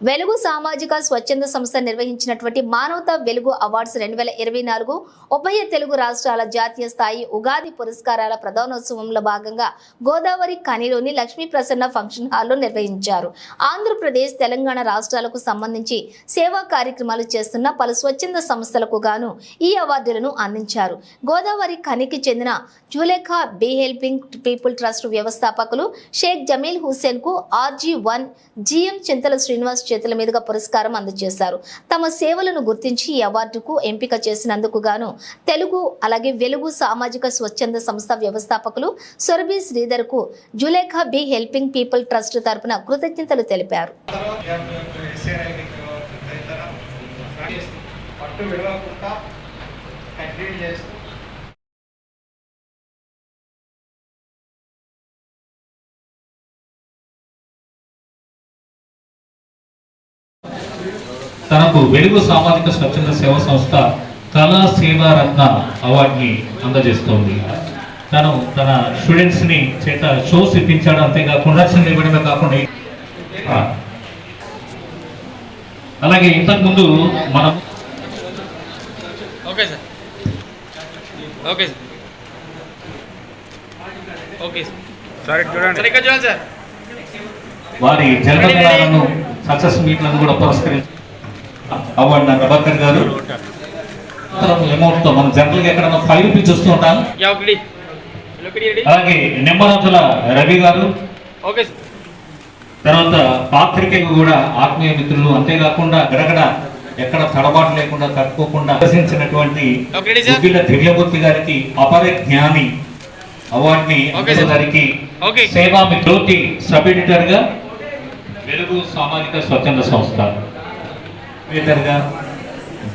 వెలుగు సామాజిక స్వచ్ఛంద సంస్థ నిర్వహించినటువంటి మానవతా వెలుగు అవార్డ్స్ రెండు వేల ఇరవై నాలుగు ఉభయ తెలుగు రాష్ట్రాల జాతీయ స్థాయి ఉగాది పురస్కారాల ప్రధానోత్సవంలో భాగంగా గోదావరి కనిలోని లక్ష్మీ ప్రసన్న ఫంక్షన్ హాల్లో నిర్వహించారు. ఆంధ్రప్రదేశ్ తెలంగాణ రాష్ట్రాలకు సంబంధించి సేవా కార్యక్రమాలు చేస్తున్న పలు స్వచ్ఛంద సంస్థలకు గాను ఈ అవార్డులను అందించారు. గోదావరి ఖనికి చెందిన Zulekha Bi helping people trust వ్యవస్థాపకులు Sheikh Jameel హుస్సేన్కు RG one GM Chinthala Srinivas చేతుల మీదుగా పురస్కారం అందజేశారు. తమ సేవలను గుర్తించి ఈ అవార్డుకు ఎంపిక చేసినందుకు గాను తెలుగు అలాగే వెలుగు సామాజిక స్వచ్ఛంద సంస్థ వ్యవస్థాపకులు Surabhi శ్రీధర్కు Zulekha Bi helping people trust తరపున కృతజ్ఞతలు తెలిపారు. పట్టు విడవకుండా కంటిన్యూ చేస్తూ తనకు వెలుగు సామాజిక స్వచ్ఛంద సేవా సంస్థ కళా సేవా రత్న అవార్డుని అందజేస్తోంది. తను తన స్టూడెంట్స్ని చేత షోస్ ఇప్పించాడు అంతేకాకుండా ప్రదర్శనలు ఇవ్వడమే కాకుండా అలాగే ఇంతకుముందు మనం okay sir. Okay sir. Okay sir. చూడండి. సార్ వారి జన్మదినాలను సక్సెస్ మీట్లను కూడా పురస్కరించి అవార్డు ప్రభాకర్ గారు. అమౌంట్తో మనం జనరల్గా ఎక్కడన్నా ఫైవ్ రూపీస్ చూస్తూ ఉంటాం. అలాగే నిమ్మరాజుల రవి గారు. తర్వాత పాత్రికేయులు కూడా ఆత్మీయ మిత్రులు. అంతేకాకుండా గడగడ ఎక్కడ తడబాటు లేకుండా తట్టుకోకుండా ప్రదర్శించినటువంటి గుగ్గిల దివ్యమూర్తి గారికి అపర జ్ఞాని అవార్డుని. గారికి సేవా మిత్రోతి సబ్ ఎడిటర్గా వెలుగు సామాజిక స్వచ్ఛంద సంస్థ. ఎడిటర్గా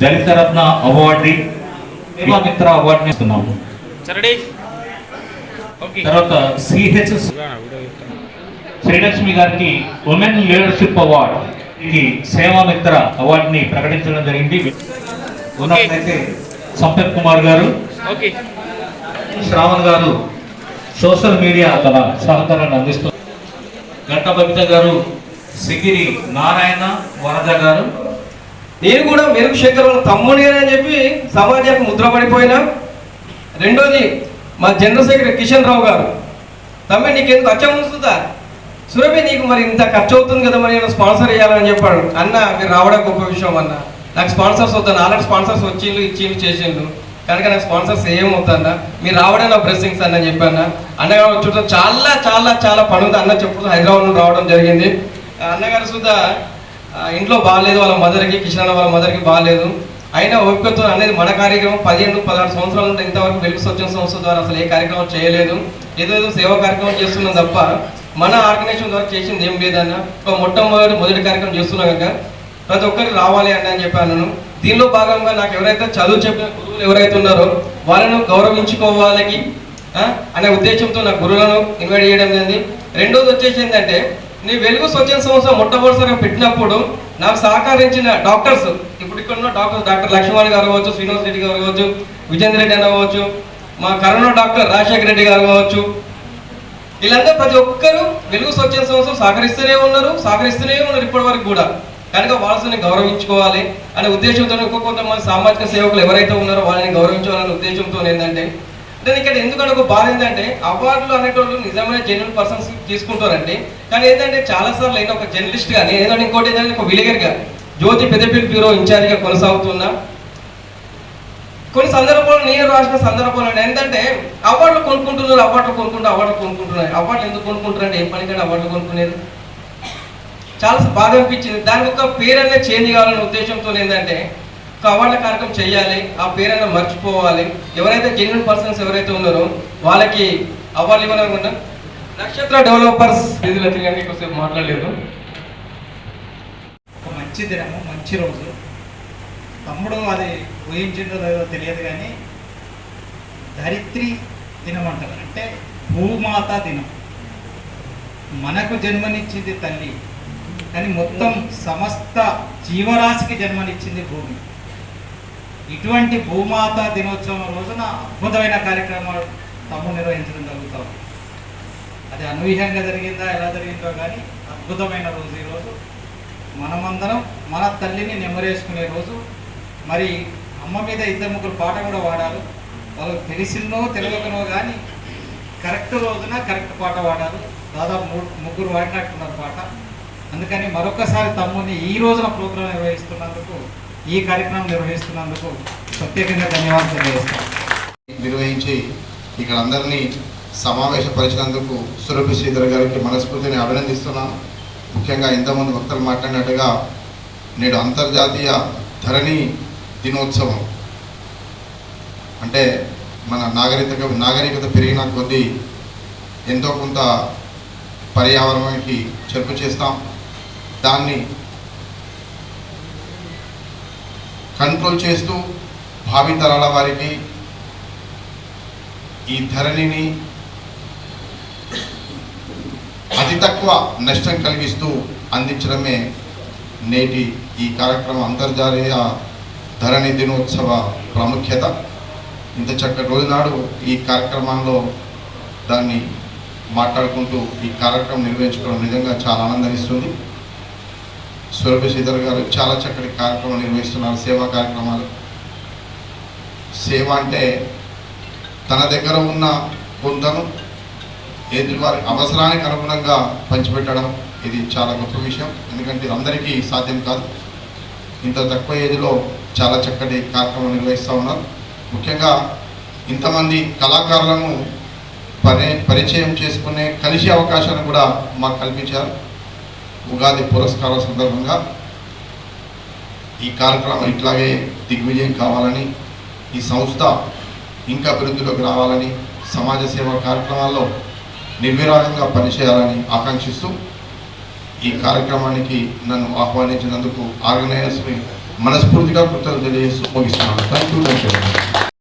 దళిత రత్న అవార్డు మిత్ర అవార్డుని ఇస్తున్నాము. తర్వాత సిహెచ్ శ్రీలక్ష్మి గారికి ఉమెన్ లీడర్షిప్ అవార్డ్ ఇది సేవామిత్ర అవార్డుని ప్రకటించడం జరిగింది. ఉన్నట్లయితే సంపత్ కుమార్ గారు శ్రావణ్ గారు సోషల్ మీడియా తన సహకారాన్ని అందిస్తున్నారు గంట బబిత గారు సిగిరి నారాయణ వరద గారు నేను కూడా మెరుగు శంకర్ వాళ్ళ తమ్ముడి అని చెప్పి సమాజానికి ముద్రపడిపోయినా రెండోది మా జనరల్ సెక్రటరీ కిషన్ రావు గారు. తమ్మి నీకెందుకు అచ్చం ఉంచుతుందా సురభి నీకు మరి ఇంత ఖర్చు అవుతుంది కదా మరి నేను స్పాన్సర్ చేయాలని చెప్పాడు. అన్న మీరు రావడం గొప్ప విషయం అన్న. నాకు స్పాన్సర్స్ వద్దాను ఆల్రెడీ స్పాన్సర్స్ వచ్చిండ్రు ఇచ్చిండ్రు చేసిండ్రు. కనుక నాకు స్పాన్సర్స్ ఏం మీరు రావడం నా బ్లెస్సింగ్స్ అన్న చెప్పాను అన్నగారు చూడటం చాలా చాలా చాలా పనుంది అన్న చెప్పుడు హైదరాబాద్ నుండి రావడం జరిగింది. అన్నగారు సుధా ఇంట్లో బాగాలేదు వాళ్ళ మదర్కి కిషన్ వాళ్ళ మదర్కి బాగాలేదు. అయినా ఓపికతో అనేది మన కార్యక్రమం పదిహేను పదహారు సంవత్సరాల నుండి ఇంతవరకు వెలుగు స్వచ్ఛంద సంస్థ ద్వారా అసలు ఏ కార్యక్రమం చేయలేదు. ఏదో సేవా కార్యక్రమం చేస్తున్నాం తప్ప మన ఆర్గనైజేషన్ ద్వారా చేసింది ఏం లేదన్న ఒక మొట్టమొదటి మొదటి కార్యక్రమం చేస్తున్నాం కనుక ప్రతి ఒక్కరికి రావాలి అండి అని చెప్పాను దీనిలో భాగంగా నాకు ఎవరైతే చదువు చెప్పిన గురువులు ఎవరైతే ఉన్నారో వాళ్ళను గౌరవించుకోవాలని అనే ఉద్దేశంతో నా గురువులను ఇన్వైట్ చేయడం జరిగింది. రెండోది వచ్చేసి ఏంటంటే నీ వెలుగు స్వచ్ఛంద సంస్థ మొట్టమొదటిసారిగా పెట్టినప్పుడు నాకు సహకరించిన డాక్టర్స్ ఇప్పుడు ఇక్కడ ఉన్న డాక్టర్స్ డాక్టర్ లక్ష్మణ్ గారు కావచ్చు శ్రీనివాస్ రెడ్డి గారు కావచ్చు విజేంద్ర రెడ్డి అని కావచ్చు మా కరోనా డాక్టర్ రాజశేఖర రెడ్డి గారు కావచ్చు వీళ్ళందరూ ప్రతి ఒక్కరూ వెలుగు స్వచ్ఛంద సంస్థ సహకరిస్తూనే ఉన్నారు సహకరిస్తూనే ఉన్నారు ఇప్పటి వరకు కూడా. కనుక వాళ్ళని గౌరవించుకోవాలి అనే ఉద్దేశంతో ఇంకో కొంతమంది సామాజిక సేవకులు ఎవరైతే ఉన్నారో వాళ్ళని గౌరవించాలనే ఉద్దేశంతో ఏంటంటే నేను ఇక్కడ ఎందుకంటే ఒక బాధ ఏంటంటే అవార్డులు అనేటోళ్ళు నిజమైన జెన్యున్ పర్సన్స్ తీసుకుంటారండి. కానీ ఏంటంటే చాలా సార్లు నేను ఒక జర్నలిస్ట్గా నేను ఇంకోటి ఏంటంటే ఒక విలేగర్గా జ్యోతి పెద్దపల్లి బ్యూరో ఇన్ఛార్జ్గా కొనసాగుతున్నా కొన్ని సందర్భాలు నేను రాసిన సందర్భాలు ఏంటంటే అవార్డులు కొనుక్కుంటున్నారు అవార్డులు కొనుక్కుంటూ అవార్డులు కొనుక్కుంటున్నారు. అవార్డులు ఎందుకు కొనుక్కుంటారంటే ఏం పని కానీ అవార్డులు కొనుక్కునేది. చాలా బాధ అనిపించింది. దానికి ఒక పేరు అనేది చేంజ్ కావాలనే ఉద్దేశంతో ఏంటంటే ఒక అవార్డుల కార్యక్రమం చేయాలి ఆ పేరు అనేది మర్చిపోవాలి. ఎవరైతే జెన్యున్ పర్సన్స్ ఎవరైతే ఉన్నారో వాళ్ళకి అవార్డులు ఇవ్వాలనుకుంటా నక్షత్ర డెవలపర్స్ నిధులు కానీ ఎక్కువసేపు మాట్లాడలేదు. ఒక మంచి దినము మంచి రోజు. తమ్ముడు అది ఊహించిందో లేదో తెలియదు కానీ ధరిత్రి దినం అంటారు. అంటే భూమాత దినం. మనకు జన్మనిచ్చింది తల్లి కానీ మొత్తం సమస్త జీవరాశికి జన్మనిచ్చింది భూమి. ఇటువంటి భూమాత దినోత్సవం రోజున అద్భుతమైన కార్యక్రమాలు తమ్ముడు నిర్వహించడం జరుగుతాం అది అనూహ్యంగా జరిగిందా ఎలా జరిగిందో కానీ అద్భుతమైన రోజు ఈరోజు మనమందరం మన తల్లిని నెమరేసుకునే రోజు. మరి అమ్మ మీద ఇద్దరు ముగ్గురు పాట కూడా వాడారు వాళ్ళకి తెలిసిందో తెలియకనో కానీ కరెక్ట్ రోజున కరెక్ట్ పాట వాడారు దాదాపు మూడు ముగ్గురు వాడినట్టున్నారు పాట. అందుకని మరొకసారి తమ్ముని ఈ రోజున ప్రోగ్రాం నిర్వహిస్తున్నందుకు ఈ కార్యక్రమం నిర్వహిస్తున్నందుకు ప్రత్యేకంగా ధన్యవాదాలు తెలియజేస్తాను. నిర్వహించి ఇక్కడ అందరినీ సమావేశపరిచినందుకు సురభి శ్రీధర్ గారికి మనస్ఫూర్తిని అభినందిస్తున్నాను. ముఖ్యంగా ఇంతమంది వక్తలు మాట్లాడినట్టుగా నేడు అంతర్జాతీయ ధరణి దినోత్సవం. అంటే మన నాగరికత నాగరికత పెరిగిన కొద్దీ ఎంతో కొంత పర్యావరణానికి చెరుపు చేస్తాం. దాన్ని కంట్రోల్ చేస్తూ భావితరాల వారికి ఈ ధరణిని అతి తక్కువ నష్టం కలిగిస్తూ అందించడమే నేటి ఈ కార్యక్రమం అంతర్జాతీయ ధరణి దినోత్సవ ప్రాముఖ్యత. ఇంత చక్కటి రోజునాడు ఈ కార్యక్రమంలో దాన్ని మాట్లాడుకుంటూ ఈ కార్యక్రమం నిర్వహించుకోవడం నిజంగా చాలా ఆనందమిస్తుంది సురభి శ్రీధర్ గారు చాలా చక్కటి కార్యక్రమం నిర్వహిస్తున్నారు సేవా కార్యక్రమాలు. సేవ అంటే తన దగ్గర ఉన్న కొంతను ఎదుటి వారి అవసరానికి అనుగుణంగా పంచిపెట్టడం ఇది చాలా గొప్ప విషయం. ఎందుకంటే ఇది అందరికీ సాధ్యం కాదు. ఇంత తక్కువ ఏజ్లో చాలా చక్కటి కార్యక్రమం నిర్వహిస్తూ ఉన్నారు. ముఖ్యంగా ఇంతమంది కళాకారులను పరి పరిచయం చేసుకునే కలిసే అవకాశాన్ని కూడా మాకు కల్పించారు. ఉగాది పురస్కారం సందర్భంగా ఈ కార్యక్రమం ఇట్లాగే దిగ్విజయం కావాలని ఈ సంస్థ ఇంకా అభివృద్ధిలోకి రావాలని సమాజ సేవా కార్యక్రమాల్లో నిర్విరాగంగా పనిచేయాలని ఆకాంక్షిస్తూ ఈ కార్యక్రమానికి నన్ను ఆహ్వానించినందుకు ఆర్గనైజర్స్ని మనస్ఫూర్తిగా కృతజ్ఞతలు తెలియజేస్తూ ముగిస్తున్నాను. Thank you thank you